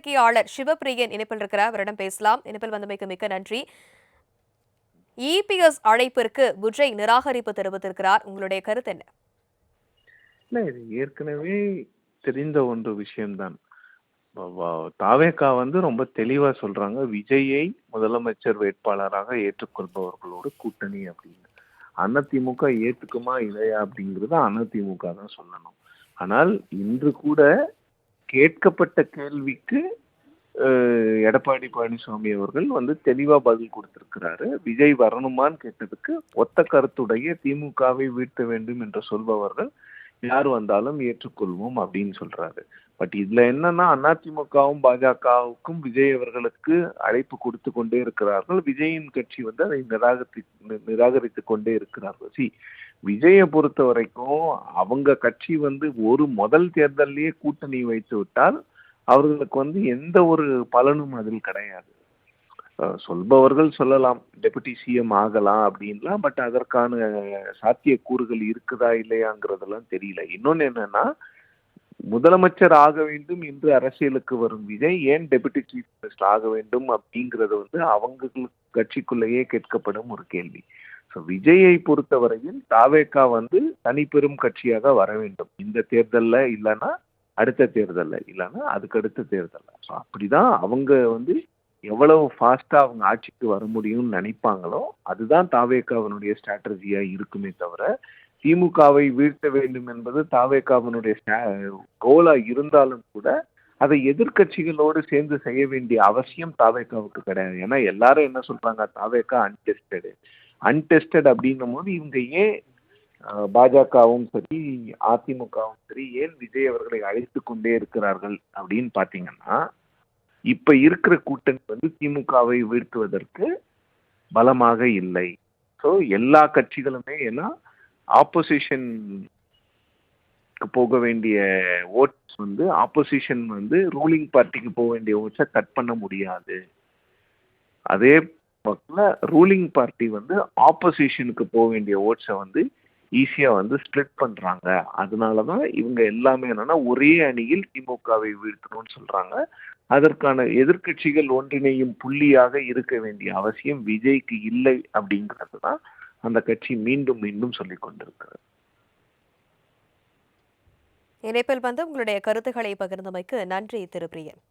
பத்திரிகையாளர் சிவபிரியன் இணைப்பில் இருக்கிறார். அவரிடம் பேசலாம். இணைப்பில் வந்தமைக்கு மிக்க நன்றி. இபிஎஸ் அழைப்பிற்கு விஜய் நிராகரிப்பு தெரிவித்திருக்கிறார். உங்களுடைய கருத்து என்ன? இது ஏற்கனவே தெரிந்த ஒன்று விஷயம்தான். தாவேக்கா தாவேகா வந்து ரொம்ப தெளிவா சொல்றாங்க. விஜயை முதலமைச்சர் வேட்பாளராக ஏற்றுக்கொள்பவர்களோடு கூட்டணி அப்படின்னு. அதிமுக ஏத்துக்குமா இல்லையா அப்படிங்கறது அதிமுக தான் சொல்லணும். ஆனால் இன்று கூட கேட்கப்பட்ட கேள்விக்கு எடப்பாடி பழனிசாமி அவர்கள் வந்து தெளிவா பதில் கொடுத்திருக்கிறாரு. விஜய் வரணுமான்னு கேட்டதுக்கு ஒத்த கருத்துடைய திமுகவை வீழ்த்த வேண்டும் என்று சொல்பவர்கள் யார் வந்தாலும் ஏற்றுக்கொள்வோம் அப்படின்னு சொல்றாரு. பட் இதுல என்னன்னா அதிமுகவும் பாஜகவுக்கும் விஜய் அவர்களுக்கு அழைப்பு கொடுத்து கொண்டே இருக்கிறார்கள். விஜயின் கட்சி வந்து அதை நிராகரி நிராகரித்து கொண்டே இருக்கிறார்கள் சி விஜயை பொறுத்த வரைக்கும் அவங்க கட்சி வந்து ஒரு முதல் தேர்தலிலேயே கூட்டணி வைத்து விட்டால் அவர்களுக்கு வந்து எந்த ஒரு பலனும் அதில் கிடையாது. சொல்பவர்கள் சொல்லலாம் டெபுட்டி சிஎம் ஆகலாம் அப்படின்லாம் பட் அதற்கான சாத்தியக்கூறுகள் இருக்குதா இல்லையாங்கிறதெல்லாம் தெரியல. இன்னொன்று என்னன்னா முதலமைச்சர் ஆக வேண்டும் என்று அரசியலுக்கு வரும் விஜய் ஏன் டெபுட்டி சீஃப் மினிஸ்டர் ஆக வேண்டும் அப்படிங்கிறது வந்து அவங்க கட்சிக்குள்ளேயே கேட்கப்படும் ஒரு கேள்வி. ஸோ விஜயை பொறுத்தவரையில் தாவேக்கா வந்து தனிப்பெரும் கட்சியாக வர வேண்டும். இந்த தேர்தலில் இல்லைன்னா அடுத்த தேர்தலில் இல்லைன்னா அதுக்கு அடுத்த ஸோ அப்படிதான் அவங்க வந்து எவ்வளவு ஃபாஸ்டா அவங்க ஆட்சிக்கு வர முடியும்னு நினைப்பாங்களோ அதுதான் தாவேக்காவினுடைய ஸ்ட்ராட்டஜியா இருக்குமே தவிர திமுகவை வீழ்த்த வேண்டும் என்பது தாவேக்காவினுடைய கோலா இருந்தாலும் கூட அதை எதிர்க்கட்சிகளோடு சேர்ந்து செய்ய வேண்டிய அவசியம் தாவேக்காவுக்கு கிடையாது. ஏன்னா எல்லாரும் என்ன சொல்றாங்க தாவேக்கா அன்டெஸ்டடு அன்டெஸ்டட் அப்படின்னும் போது இவங்க ஏன் பாஜகவும் சரி அதிமுகவும் சரி ஏன் விஜய் அவர்களை அழைத்து கொண்டே இருக்கிறார்கள் அப்படின்னு பாத்தீங்கன்னா இப்ப இருக்கிற கூட்டணி வந்து திமுகவை வீழ்த்துவதற்கு பலமாக இல்லை. ஸோ எல்லா கட்சிகளுமே ஏன்னா ஆப்போசிஷன் போக வேண்டிய ஓட்ஸ் வந்து ஆப்போசிஷன் வந்து ரூலிங் பார்ட்டிக்கு போக வேண்டிய ஓட்ஸை கட் பண்ண முடியாது. அதே பக்கத்தில் ரூலிங் பார்ட்டி வந்து ஆப்போசிஷனுக்கு போக வேண்டிய ஓட்ஸை வந்து ஈஸியாக வந்து ஸ்ப்ளிட் பண்ணுறாங்க அதனால தான் இவங்க எல்லாமே என்னென்னா ஒரே அணியில் திமுகவை வீழ்த்தணும்னு சொல்கிறாங்க அதற்கான எதிர்க்கட்சிகள் ஒன்றிணையும் புள்ளியாக இருக்க வேண்டிய அவசியம் விஜய்க்கு இல்லை அப்படிங்கிறது தான் அந்த கட்சி மீண்டும் மீண்டும் சொல்லிக் கொண்டிருக்கிறது. இணைப்பில் வந்து உங்களுடைய கருத்துக்களை பகிர்ந்தமைக்கு நன்றி திரு பிரியன்.